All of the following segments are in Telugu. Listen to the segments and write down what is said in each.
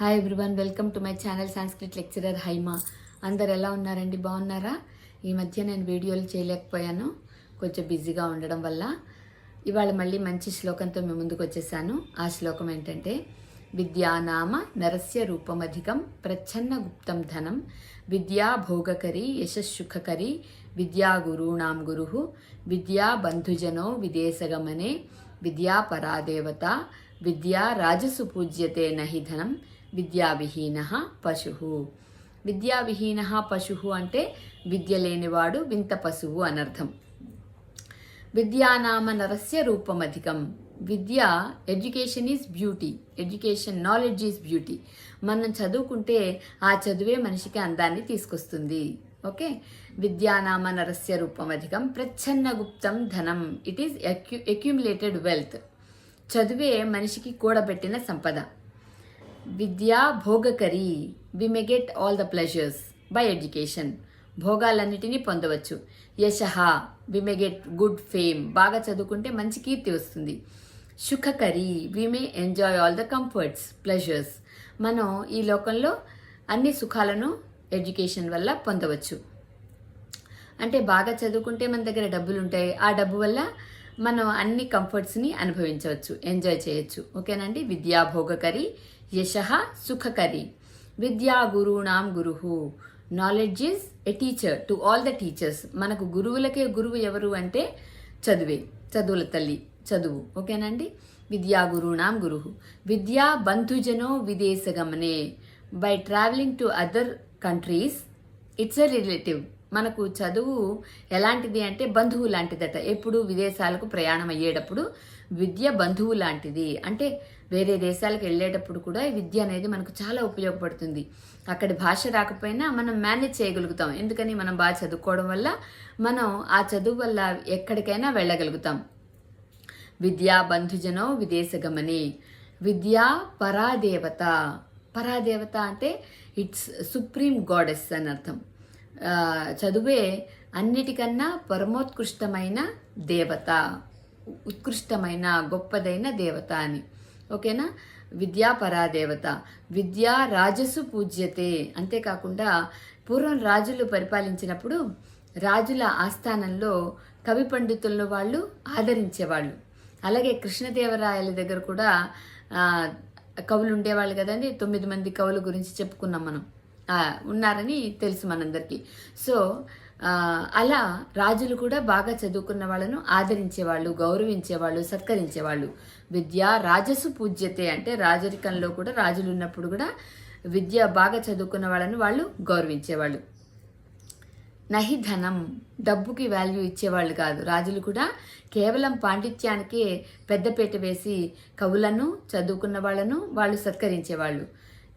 Hi everyone welcome to my channel Sanskrit lecturer Haima అందరు ఎలా ఉన్నారండి? బాగున్నారా? ఈ మధ్య నేను వీడియోలు చేయలేకపోయాను. కొంచెం బిజీగా ఉండడం వల్ల. ఇవాళ మళ్ళీ మంచి శ్లోకంతో మేము ముందుకు వచ్చేసాను. ఆ శ్లోకం ఏంటంటే విద్యానామ నరస్య రూపమధికం ప్రచ్ఛన్న గుప్తం ధనం విద్యా భోగకరి యశస్సుఖకరి విద్యా గురూణాం గురు విద్యా బంధుజనో విదేశగమనే విద్యా పరాదేవత విద్యా రాజసు పూజ్యతే నహి ధనం విద్యావిహీన పశువు విద్యావిహీన పశువు అంటే విద్య లేనివాడు వింత పశువు అనర్థం. విద్యానామ నరస్య రూపమధికం. విద్య education is beauty. Education knowledge is beauty. మనం చదువుకుంటే ఆ చదువే మనిషికి అందాన్ని తీసుకొస్తుంది. ఓకే? విద్యానామ నరస్య రూపమధికం. ప్రచ్ఛన్న గుప్తం ధనం. It is accu accumulated wealth చదువే మనిషికి కూడబెట్టిన సంపద. విద్యా భోగకరి. We may get all the pleasures by education భోగాలన్నిటినీ పొందవచ్చు. యశ we may get good fame బాగా చదువుకుంటే మంచి కీర్తి వస్తుంది. సుఖకరి we may enjoy all the comforts pleasures మనం ఈ లోకంలో అన్ని సుఖాలను ఎడ్యుకేషన్ వల్ల పొందవచ్చు. అంటే బాగా చదువుకుంటే మన దగ్గర డబ్బులు ఉంటాయి ఆ డబ్బు వల్ల మనం అన్ని కంఫర్ట్స్ని అనుభవించవచ్చు. ఎంజాయ్ చేయొచ్చు. ఓకేనండి? విద్యా భోగకరి యశ సుఖకరి. విద్యా గురుణాం గురుహు. Knowledge is a teacher to all the teachers మనకు గురువులకే గురువు ఎవరు అంటే చదువే చదువుల తల్లి చదువు. ఓకేనండి? విద్యా గురుణాం గురుహు. విద్యా బంధుజనో విదేశగమనే by travelling to other countries it's a relative మనకు చదువు ఎలాంటిది అంటే బంధువు లాంటిదట. ఎప్పుడు విదేశాలకు ప్రయాణం అయ్యేటప్పుడు విద్య బంధువు లాంటిది. అంటే వేరే దేశాలకు వెళ్ళేటప్పుడు కూడా ఈ విద్య అనేది మనకు చాలా ఉపయోగపడుతుంది. అక్కడి భాష రాకపోయినా మనం మేనేజ్ చేయగలుగుతాం. ఎందుకని మనం బాగా చదువుకోవడం వల్ల మనం ఆ చదువు వల్ల ఎక్కడికైనా వెళ్ళగలుగుతాం. విద్యా బంధుజనో విదేశగమని విద్యా పరాదేవత. పరాదేవత అంటే ఇట్స్ సుప్రీం గాడెస్ అని అర్థం. చదువే అన్నిటికన్నా పరమోత్కృష్టమైన దేవత ఉత్కృష్టమైన గొప్పదైన దేవత అని. ఓకేనా? విద్యా పరాదేవత విద్యా రాజసు పూజ్యతే. అంతేకాకుండా పూర్వం రాజులు పరిపాలించినప్పుడు రాజుల ఆస్థానంలో కవి పండితులను వాళ్ళు ఆదరించేవాళ్ళు. అలాగే కృష్ణదేవరాయల దగ్గర కూడా కవులు ఉండేవాళ్ళు కదండి. తొమ్మిది మంది కవుల గురించి చెప్పుకున్నాం మనం. ఉన్నారని తెలుసు మనందరికీ. సో అలా రాజులు కూడా బాగా చదువుకున్న వాళ్ళను ఆదరించేవాళ్ళు గౌరవించేవాళ్ళు సత్కరించేవాళ్ళు. విద్య రాజసు పూజ్యతే అంటే రాజరికంలో కూడా రాజులు ఉన్నప్పుడు కూడా విద్య బాగా చదువుకున్న వాళ్ళను వాళ్ళు గౌరవించేవాళ్ళు. నహి ధనం డబ్బుకి వాల్యూ ఇచ్చేవాళ్ళు కాదు. రాజులు కూడా కేవలం పాండిత్యానికే పెద్దపేట వేసి కవులను చదువుకున్న వాళ్ళను వాళ్ళు సత్కరించేవాళ్ళు.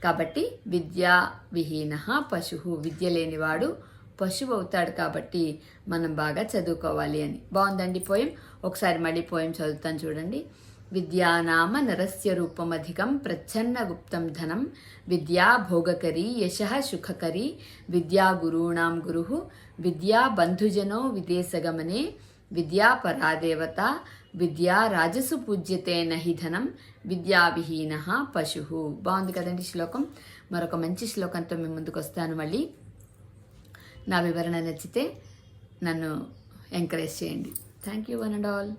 కాబట్టి విద్యా విహీన పశువు విద్య లేనివాడు పశువు అవుతాడు కాబట్టి మనం బాగా చదువుకోవాలి అని. బాగుందండి పోయం? ఒకసారి మళ్ళీ పోయం చదువుతాను చూడండి. విద్యానామ నరస్య రూపమధికం ప్రచ్ఛన్న గుప్తం ధనం విద్యా భోగకరి యశ సుఖకరి విద్యా గురూణాం గురు. విద్యా బంధుజనో విదేశగమనే విద్యా పరాదేవత విద్యా రాజసు పూజ్యతే నహి ధనం విద్యావిహీన పశు. బాగుంది కదండి శ్లోకం. మరొక మంచి శ్లోకంతో మేము ముందుకు వస్తాను మళ్ళీ. నా వివరణ నచ్చితే నన్ను ఎంకరేజ్ చేయండి. Thank you one and all